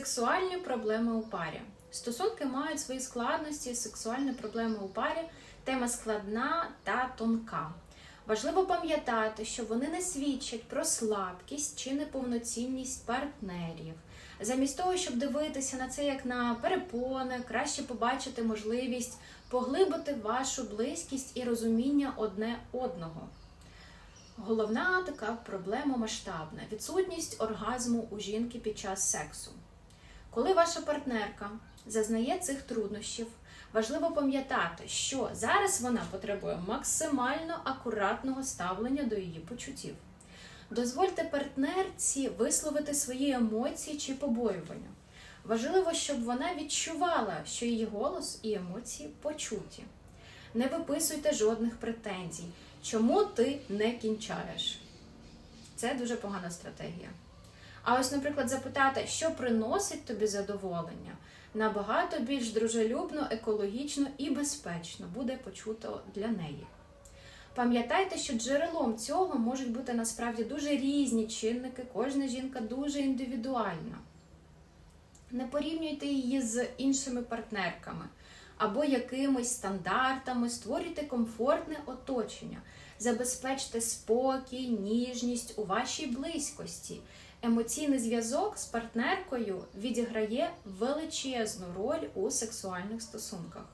Сексуальні проблеми у парі. Стосунки мають свої складності, сексуальні проблеми у парі тема складна та тонка. Важливо пам'ятати, що вони не свідчать про слабкість чи неповноцінність партнерів. Замість того, щоб дивитися на це як на перепони, краще побачити можливість поглибити вашу близькість і розуміння одне одного. Головна така проблема масштабна відсутність оргазму у жінки під час сексу. Коли ваша партнерка зазнає цих труднощів, важливо пам'ятати, що зараз вона потребує максимально акуратного ставлення до її почуттів. Дозвольте партнерці висловити свої емоції чи побоювання. Важливо, щоб вона відчувала, що її голос і емоції почуті. Не виписуйте жодних претензій. Чому ти не кінчаєш? Це дуже погана стратегія. А ось, наприклад, запитати, що приносить тобі задоволення, набагато більш дружелюбно, екологічно і безпечно буде почуто для неї. Пам'ятайте, що джерелом цього можуть бути насправді дуже різні чинники, кожна жінка дуже індивідуальна. Не порівнюйте її з іншими партнерками або якимись стандартами, створюйте комфортне оточення, забезпечте спокій, ніжність у вашій близькості. Емоційний зв'язок з партнеркою відіграє величезну роль у сексуальних стосунках.